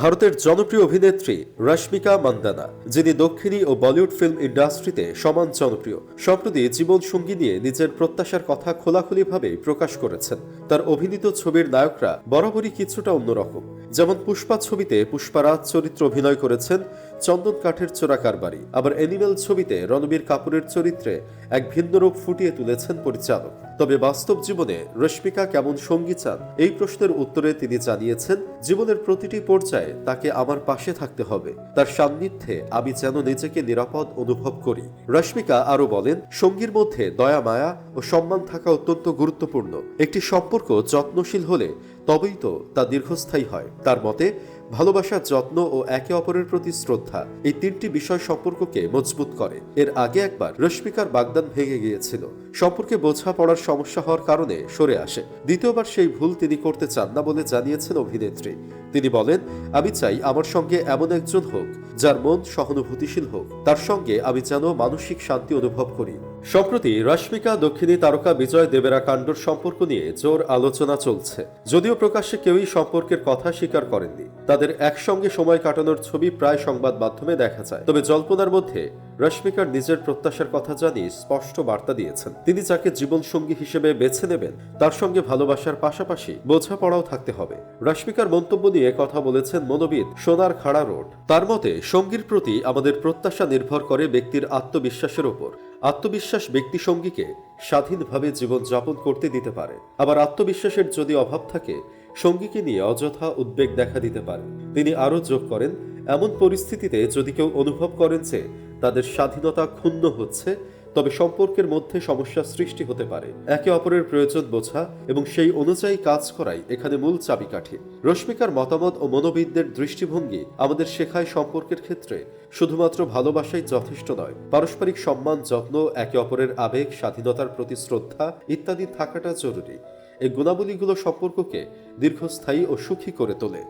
ভারতের জনপ্রিয় অভিনেত্রী রশ্মিকা মান্দানা, যিনি দক্ষিণী ও বলিউড ফিল্ম ইন্ডাস্ট্রিতে সমান জনপ্রিয়, সম্প্রতি জীবন সঙ্গী নিয়ে নিজের প্রত্যাশার কথা খোলাখুলিভাবে প্রকাশ করেছেন। তার অভিনীত ছবির নায়করা বরাবরই কিছুটা অন্যরকম। যেমন পুষ্পা ছবিতে পুষ্পারাজ চরিত্র অভিনয় করেছেন চন্দন কাঠের চোরা কারবারি। আবার অ্যানিমেল ছবিতে রণবীর কাপুরের চরিত্রে এক ভিন্ন রূপ ফুটিয়ে তুলেছেন পরিচালক। তবে বাস্তব জীবনে রশ্মিকা কেমন সঙ্গী চান, এই প্রশ্নের উত্তরে তিনি জানিয়েছেন, জীবনের প্রতিটি পর্যায়ে তাকে আমার পাশে থাকতে হবে। তার সান্নিধ্যে আমি যেন নিজেকে নিরাপদ অনুভব করি। রশ্মিকা আরও বলেন, সঙ্গীর মধ্যে দয়া, মায়া ও সম্মান থাকা অত্যন্ত গুরুত্বপূর্ণ। একটি সম্পর্ক যত্নশীল হলে তবেই তো তা দীর্ঘস্থায়ী হয়। তার মতে ভালোবাসার যত্ন ও একে অপরের প্রতি শ্রদ্ধা এই তিনটি বিষয় সম্পর্ককে মজবুত করে। এর আগে একবার রশ্মিকার বাগদান ভেঙে গিয়েছিল। সম্পর্কে বোঝা পড়ার সমস্যা হওয়ার কারণে সরে আসে। দ্বিতীয়বার সেই ভুল তিনি করতে চান না বলে জানিয়েছেন অভিনেত্রী। তিনি বলেন, আমি চাই আমার সঙ্গে এমন একজন হোক, যার মন সহানুভূতিশীল হোক। তার সঙ্গে আমি যেন মানসিক শান্তি অনুভব করি। সম্প্রতি রশ্মিকা দক্ষিণী তারকা বিজয় দেবেরা কাণ্ডর সম্পর্ক নিয়ে জোর আলোচনা চলছে। যদিও প্রকাশ্যে কেউই সম্পর্কের কথা স্বীকার করেননি। তাদের একসঙ্গে সময় কাটানোর ছবি প্রায় সংবাদ মাধ্যমে দেখা যায়। তবে জল্পনার মধ্যে রশ্মিকার নিজের প্রত্যাশার কথা জানিয়ে স্পষ্ট বার্তা দিয়েছেন। তিনি যাকে জীবনসঙ্গী হিসেবে বেছে নেবেন, তার সঙ্গে ভালোবাসার পাশাপাশি বোঝাপড়াও থাকতে হবে। রশ্মিকার মন্তব্য নিয়ে কথা বলেছেন মনোবিদ সোনার খাড়া রোড। তার মতে, সঙ্গীর প্রতি আমাদের প্রত্যাশা নির্ভর করে ব্যক্তির আত্মবিশ্বাসের ওপর। আত্মবিশ্বাস ব্যক্তি সঙ্গীকে স্বাধীনভাবে জীবনযাপন করতে দিতে পারে। আবার আত্মবিশ্বাসের যদি অভাব থাকে, সঙ্গীকে নিয়ে অযথা উদ্বেগ দেখা দিতে পারে। তিনি আরও যোগ করেন, এমন পরিস্থিতিতে যদি কেউ অনুভব করেন যে তাদের স্বাধীনতা ক্ষুণ্ণ হচ্ছে, তবে সম্পর্কের মধ্যে সমস্যা সৃষ্টি হতে পারে। একে অপরের প্রয়োজন বোঝা এবং সেই অনুযায়ী কাজ করাই এখানে মূল চাবিকাঠি। রশ্মিকার মতামত ও মনোবিদদের দৃষ্টিভঙ্গি আমাদের শেখায় সম্পর্কের ক্ষেত্রে শুধুমাত্র ভালোবাসাই যথেষ্ট নয়। পারস্পরিক সম্মান, যত্ন, একে অপরের আবেগ, স্বাধীনতার প্রতি শ্রদ্ধা ইত্যাদি থাকাটা জরুরি। এই গুণাবলীগুলো সম্পর্ককে দীর্ঘস্থায়ী ও সুখী করে তোলে।